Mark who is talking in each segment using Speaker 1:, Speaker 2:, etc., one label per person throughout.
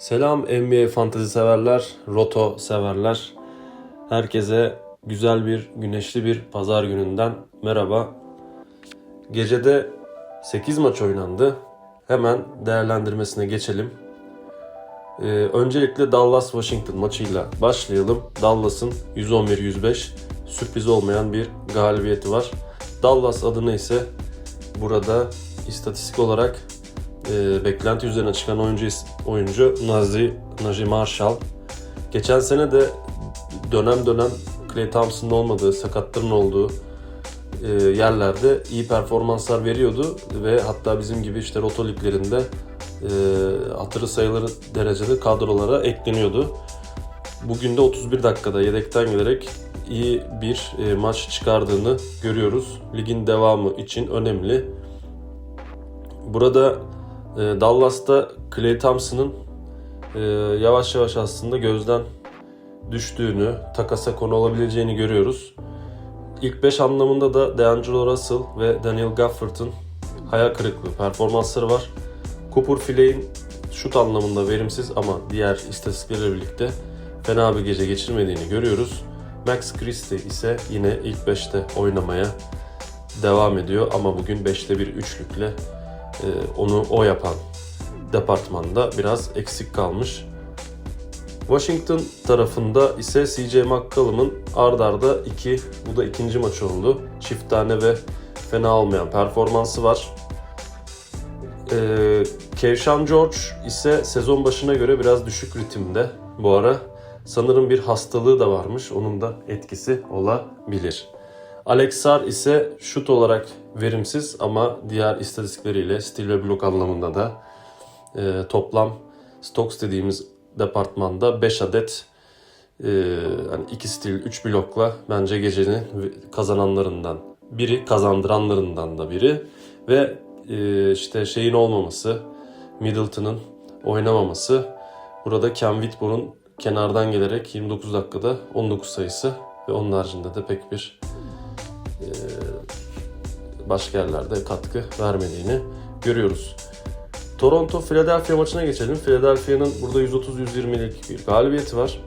Speaker 1: Selam NBA fantezi severler, roto severler. Herkese güzel bir, güneşli bir pazar gününden merhaba. Gecede 8 maç oynandı. Hemen değerlendirmesine geçelim. Ee, öncelikle Dallas-Washington maçıyla başlayalım. Dallas'ın 111-105 sürpriz olmayan bir galibiyeti var. Dallas adına ise burada istatistik olarak e, beklenti üzerine çıkan oyuncu oyuncu Nazi Najee Marshall. Geçen sene de dönem dönem Klay Thompson'ın olmadığı, sakatların olduğu e, yerlerde iyi performanslar veriyordu ve hatta bizim gibi işte roto liglerinde e, hatırı sayılır derecede kadrolara ekleniyordu. Bugün de 31 dakikada yedekten gelerek iyi bir e, maç çıkardığını görüyoruz. Ligin devamı için önemli. Burada Dallas'ta Klay Thompson'ın e, yavaş yavaş aslında gözden düştüğünü, takasa konu olabileceğini görüyoruz. İlk 5 anlamında da D'Angelo Russell ve Daniel Gafford'ın hayal kırıklığı performansları var. Cooper Fleay'in şut anlamında verimsiz ama diğer istatistiklerle birlikte fena bir gece geçirmediğini görüyoruz. Max Christie ise yine ilk 5'te oynamaya devam ediyor ama bugün 5'te bir üçlükle onu o yapan departmanda biraz eksik kalmış. Washington tarafında ise CJ McCollum'un ard arda iki, bu da ikinci maç oldu. Çift tane ve fena olmayan performansı var. Ee, Kevşan George ise sezon başına göre biraz düşük ritimde bu ara. Sanırım bir hastalığı da varmış. Onun da etkisi olabilir. Alex Sar ise şut olarak verimsiz ama diğer istatistikleriyle stil ve blok anlamında da e, toplam Stokes dediğimiz departmanda 5 adet e, hani 2 stil 3 blokla bence gecenin kazananlarından biri, kazandıranlarından da biri ve e, işte şeyin olmaması, Middleton'ın oynamaması. Burada Ken Whitmore'un kenardan gelerek 29 dakikada 19 sayısı ve onun haricinde de pek bir başka yerlerde katkı vermediğini görüyoruz. Toronto Philadelphia maçına geçelim. Philadelphia'nın burada 130-120'lik bir galibiyeti var.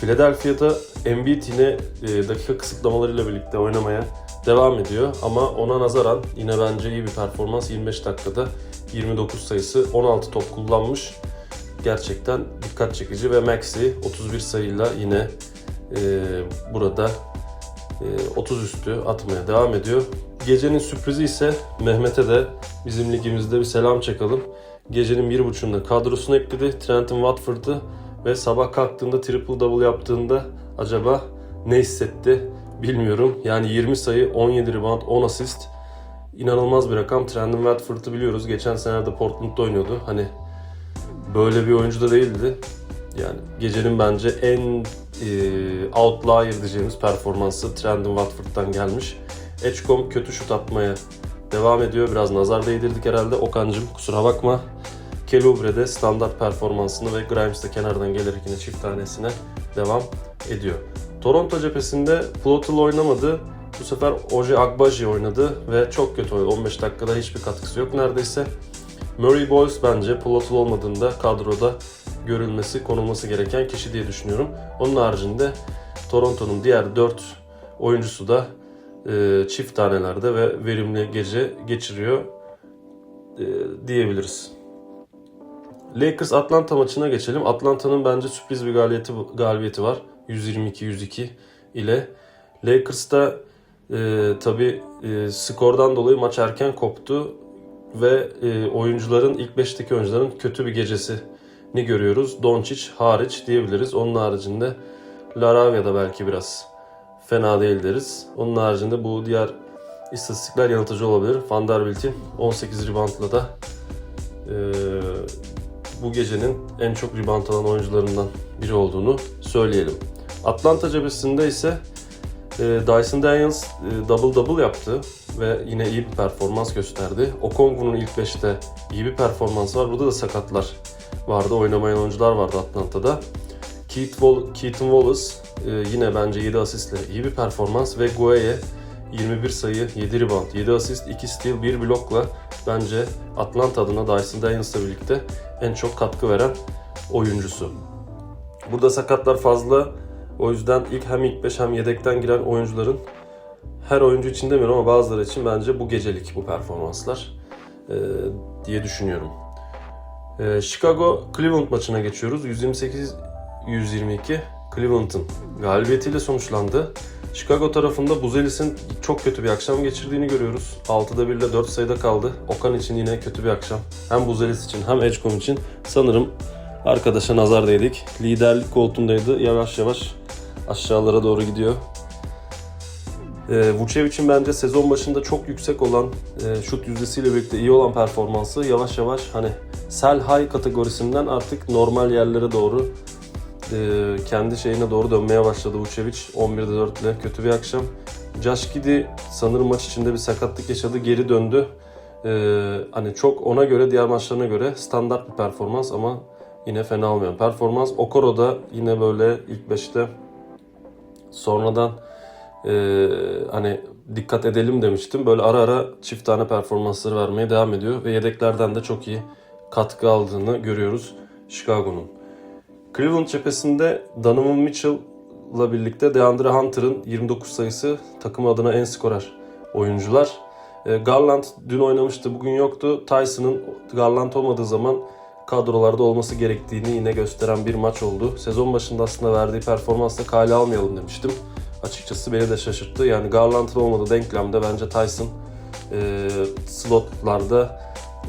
Speaker 1: Philadelphia'da Embiid yine e, dakika kısıtlamalarıyla birlikte oynamaya devam ediyor ama ona nazaran yine bence iyi bir performans 25 dakikada 29 sayısı 16 top kullanmış. Gerçekten dikkat çekici ve Maxi 31 sayıyla yine e, burada 30 üstü atmaya devam ediyor. Gecenin sürprizi ise Mehmet'e de bizim ligimizde bir selam çakalım. Gecenin bir buçuğunda kadrosuna ekledi Trenton Watford'ı ve sabah kalktığında triple double yaptığında acaba ne hissetti bilmiyorum. Yani 20 sayı, 17 rebound, 10 asist. İnanılmaz bir rakam. Trenton Watford'ı biliyoruz. Geçen senelerde Portland'da oynuyordu. Hani böyle bir oyuncu da değildi. Yani gecenin bence en e, outlier diyeceğimiz performansı Trenton Watford'dan gelmiş. Edgecombe kötü şut atmaya devam ediyor. Biraz nazar değdirdik herhalde. Okan'cım kusura bakma. Kelubre standart performansını ve Grimes de kenardan gelerek yine çift tanesine devam ediyor. Toronto cephesinde Plotl oynamadı. Bu sefer Oje Agbaji oynadı ve çok kötü oynadı. 15 dakikada hiçbir katkısı yok neredeyse. Murray Boyce bence Plotl olmadığında kadroda görülmesi, konulması gereken kişi diye düşünüyorum. Onun haricinde Toronto'nun diğer 4 oyuncusu da e, çift tanelerde ve verimli gece geçiriyor e, diyebiliriz. Lakers Atlanta maçına geçelim. Atlanta'nın bence sürpriz bir galibiyeti, galibiyeti var. 122-102 ile. Lakers'ta e, tabi e, skordan dolayı maç erken koptu ve e, oyuncuların ilk 5'teki oyuncuların kötü bir gecesini görüyoruz. Doncic hariç diyebiliriz. Onun haricinde Laravia da belki biraz fena değil deriz. Onun haricinde bu diğer istatistikler yanıltıcı olabilir. Vanderbilt'in 18 reboundla da e, bu gecenin en çok rebound alan oyuncularından biri olduğunu söyleyelim. Atlanta cephesinde ise Dyson Daniels e, double double yaptı ve yine iyi bir performans gösterdi. Okongwu'nun ilk 5'te iyi bir performans var. Burada da sakatlar vardı. Oynamayan oyuncular vardı Atlanta'da. Keith Wall Keaton Wallace e, yine bence 7 asistle iyi bir performans ve Gueye 21 sayı, 7 rebound, 7 asist, 2 steal, 1 blokla bence Atlanta adına Dyson Daniels'la birlikte en çok katkı veren oyuncusu. Burada sakatlar fazla. O yüzden ilk hem ilk 5 hem yedekten giren oyuncuların her oyuncu için demiyorum ama bazıları için bence bu gecelik bu performanslar e, diye düşünüyorum. E, Chicago Cleveland maçına geçiyoruz. 128-122 Cleveland'ın galibiyetiyle sonuçlandı. Chicago tarafında Buzelis'in çok kötü bir akşam geçirdiğini görüyoruz. 6'da 1 ile 4 sayıda kaldı. Okan için yine kötü bir akşam. Hem Buzelis için hem Edgecombe için sanırım arkadaşa nazar değdik. Liderlik koltuğundaydı. Yavaş yavaş aşağılara doğru gidiyor. E, Vucevic'in bence sezon başında çok yüksek olan e, şut yüzdesiyle birlikte iyi olan performansı yavaş yavaş hani sell high kategorisinden artık normal yerlere doğru e, kendi şeyine doğru dönmeye başladı Vucevic. 11'de 4 ile kötü bir akşam. Josh Giddey sanırım maç içinde bir sakatlık yaşadı, geri döndü. E, hani çok ona göre diğer maçlarına göre standart bir performans ama yine fena olmayan performans. Okoro da yine böyle ilk 5'te sonradan e, hani dikkat edelim demiştim. Böyle ara ara çift tane performansları vermeye devam ediyor ve yedeklerden de çok iyi katkı aldığını görüyoruz Chicago'nun. Cleveland cephesinde Donovan Mitchell'la birlikte DeAndre Hunter'ın 29 sayısı takım adına en skorer oyuncular. E, Garland dün oynamıştı, bugün yoktu. Tyson'ın Garland olmadığı zaman kadrolarda olması gerektiğini yine gösteren bir maç oldu. Sezon başında aslında verdiği performansla kale almayalım demiştim. Açıkçası beni de şaşırttı. Yani Garland'ın olmadığı denklemde bence Tyson e, slotlarda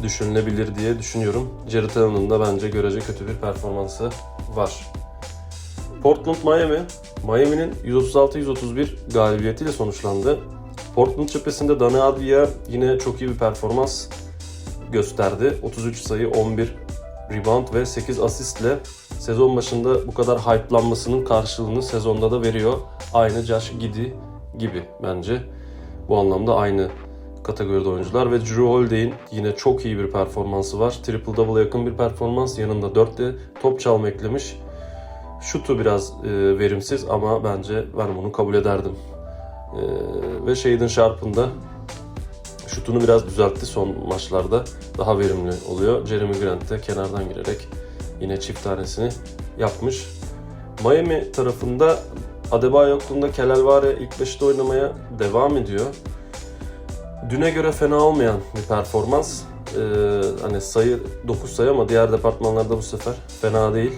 Speaker 1: düşünülebilir diye düşünüyorum. Jared Allen'ın da bence görece kötü bir performansı var. Portland Miami. Miami'nin 136-131 galibiyetiyle sonuçlandı. Portland cephesinde Dani Advia yine çok iyi bir performans gösterdi. 33 sayı, 11 rebound ve 8 asistle sezon başında bu kadar hype'lanmasının karşılığını sezonda da veriyor. Aynı Josh Giddey gibi bence. Bu anlamda aynı kategoride oyuncular ve Drew Holiday'in yine çok iyi bir performansı var. Triple double'a yakın bir performans. Yanında 4 de top çalma eklemiş. Şutu biraz e, verimsiz ama bence ben bunu kabul ederdim. E, ve Shaden Sharp'ın da şutunu biraz düzeltti son maçlarda. Daha verimli oluyor. Jeremy Grant de kenardan girerek yine çift tanesini yapmış. Miami tarafında Adebayo yokluğunda Kelelvare ilk 5'te oynamaya devam ediyor. Düne göre fena olmayan bir performans. Ee, hani sayı 9 sayı ama diğer departmanlarda bu sefer fena değil.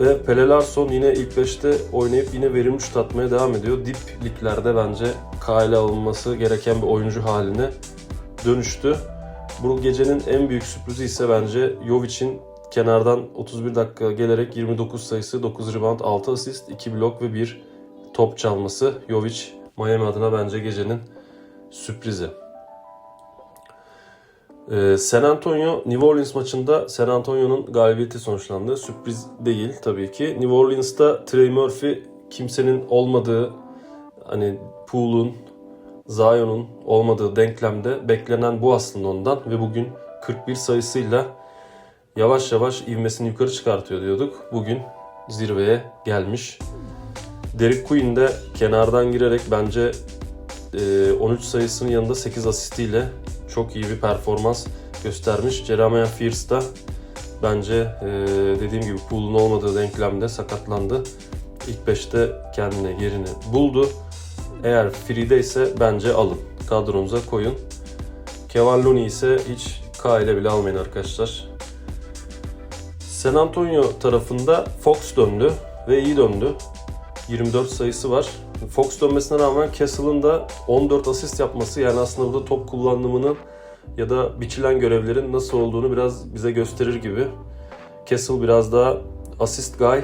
Speaker 1: Ve Pele Larson yine ilk 5'te oynayıp yine verimli şut atmaya devam ediyor. Dip liglerde bence kale alınması gereken bir oyuncu haline dönüştü. Bu gecenin en büyük sürprizi ise bence Jovic'in kenardan 31 dakika gelerek 29 sayısı, 9 rebound, 6 asist, 2 blok ve 1 top çalması. Jovic Miami adına bence gecenin sürprizi. Ee, San Antonio New Orleans maçında San Antonio'nun galibiyeti sonuçlandı. Sürpriz değil tabii ki. New Orleans'ta Trey Murphy kimsenin olmadığı hani Poole'un, Zion'un olmadığı denklemde beklenen bu aslında ondan ve bugün 41 sayısıyla yavaş yavaş ivmesini yukarı çıkartıyor diyorduk. Bugün zirveye gelmiş. Derek Queen de kenardan girerek bence e, 13 sayısının yanında 8 asistiyle çok iyi bir performans göstermiş. Jeremiah Fierce da bence e, dediğim gibi Poole'un olmadığı denklemde sakatlandı. İlk 5'te kendine yerini buldu. Eğer free'de ise bence alın. Kadronuza koyun. Kevin Looney ise hiç K ile bile almayın arkadaşlar. San Antonio tarafında Fox döndü ve iyi döndü. 24 sayısı var. Fox dönmesine rağmen Castle'ın da 14 asist yapması yani aslında burada top kullanımının ya da biçilen görevlerin nasıl olduğunu biraz bize gösterir gibi. Castle biraz daha assist guy,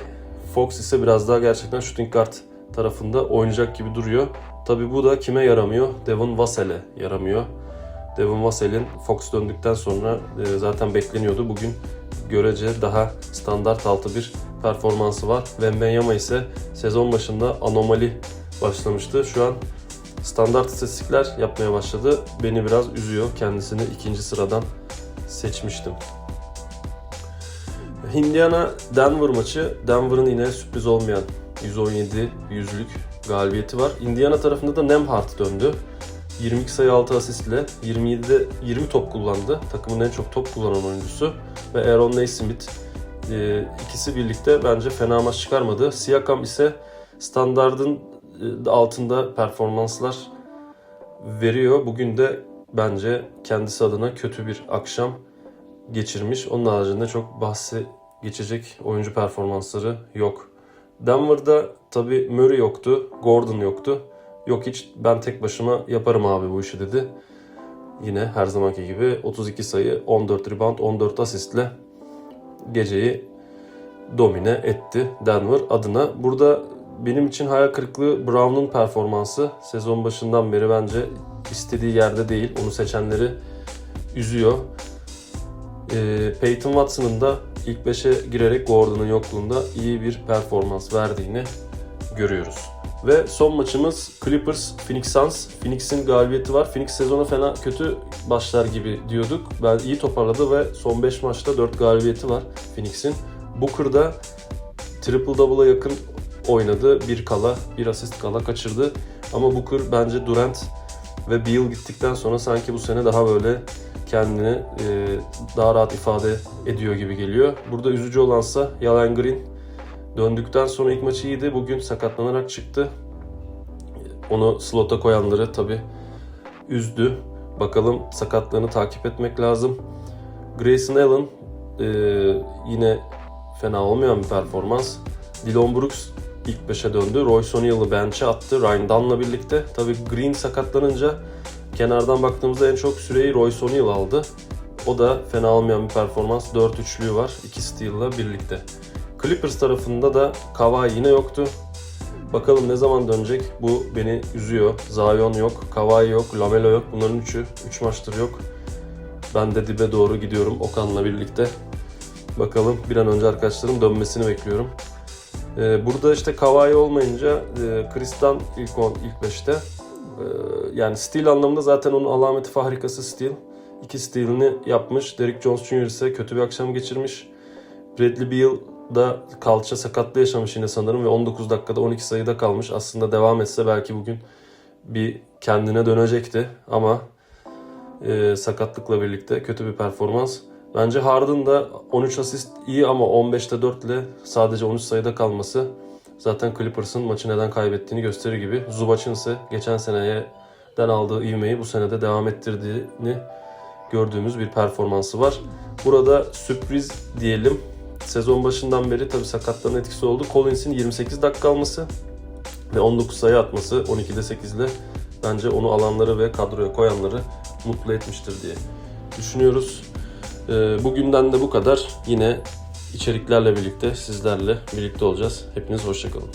Speaker 1: Fox ise biraz daha gerçekten shooting guard tarafında oynayacak gibi duruyor. Tabi bu da kime yaramıyor? Devon Vassell'e yaramıyor. Devon Vassell'in Fox döndükten sonra e, zaten bekleniyordu. Bugün görece daha standart altı bir performansı var. Wembanyama ise sezon başında anomali başlamıştı. Şu an standart istatistikler yapmaya başladı. Beni biraz üzüyor. Kendisini ikinci sıradan seçmiştim. Indiana Denver maçı. Denver'ın yine sürpriz olmayan 117 yüzlük galibiyeti var. Indiana tarafında da Nemhart döndü. 22 sayı 6 asistle 27'de 20 top kullandı. Takımın en çok top kullanan oyuncusu. Ve Aaron Naismith e, ikisi birlikte bence fena maç çıkarmadı. Siakam ise standardın e, altında performanslar veriyor. Bugün de bence kendisi adına kötü bir akşam geçirmiş. Onun haricinde çok bahsi geçecek oyuncu performansları yok. Denver'da tabii Murray yoktu, Gordon yoktu. Yok hiç ben tek başıma yaparım abi bu işi dedi. Yine her zamanki gibi 32 sayı, 14 rebound, 14 asistle geceyi domine etti Denver adına. Burada benim için hayal kırıklığı Brown'un performansı. Sezon başından beri bence istediği yerde değil. Onu seçenleri üzüyor. Ee, Peyton Watson'ın da ilk 5'e girerek Gordon'un yokluğunda iyi bir performans verdiğini görüyoruz. Ve son maçımız Clippers Phoenix Suns. Phoenix'in galibiyeti var. Phoenix sezona fena kötü başlar gibi diyorduk. Ben iyi toparladı ve son 5 maçta 4 galibiyeti var Phoenix'in. Booker'da triple double'a yakın oynadı. Bir kala, bir asist kala kaçırdı. Ama Booker bence Durant ve Beal gittikten sonra sanki bu sene daha böyle kendini e, daha rahat ifade ediyor gibi geliyor. Burada üzücü olansa Jalen Green döndükten sonra ilk maçı iyiydi. Bugün sakatlanarak çıktı. Onu slota koyanları tabi üzdü. Bakalım sakatlığını takip etmek lazım. Grayson Allen e, yine fena olmayan bir performans. Dylan Brooks ilk 5'e döndü. Royce O'Neal'ı bench'e attı Ryan Dunn'la birlikte. Tabi Green sakatlanınca kenardan baktığımızda en çok süreyi Royce O'Neal aldı. O da fena olmayan bir performans. 4 üçlüğü var. 2 steal'la birlikte. Clippers tarafında da Kawhi yine yoktu. Bakalım ne zaman dönecek? Bu beni üzüyor. Zion yok, Kawhi yok, Lamelo yok. Bunların üçü 3 maçtır yok. Ben de dibe doğru gidiyorum Okan'la birlikte. Bakalım bir an önce arkadaşlarım dönmesini bekliyorum. Ee, burada işte Kawhi olmayınca e, Kristan ilk 10, ilk 5'te. Ee, yani steal anlamında zaten onun alameti fahrikası steal. İki steal'ini yapmış. Derrick Jones Jr. ise kötü bir akşam geçirmiş. Bradley Beal da kalça sakatlığı yaşamış yine sanırım ve 19 dakikada 12 sayıda kalmış. Aslında devam etse belki bugün bir kendine dönecekti ama e, sakatlıkla birlikte kötü bir performans. Bence Harden da 13 asist iyi ama 15'te 4 ile sadece 13 sayıda kalması zaten Clippers'ın maçı neden kaybettiğini gösterir gibi. Zubac'ın ise geçen seneden aldığı ivmeyi bu senede devam ettirdiğini gördüğümüz bir performansı var. Burada sürpriz diyelim. Sezon başından beri tabii sakatların etkisi oldu. Collins'in 28 dakika alması ve 19 sayı atması 12'de 8 ile bence onu alanları ve kadroya koyanları mutlu etmiştir diye düşünüyoruz. Ee, Bugünden de bu kadar. Yine içeriklerle birlikte sizlerle birlikte olacağız. Hepiniz hoşçakalın.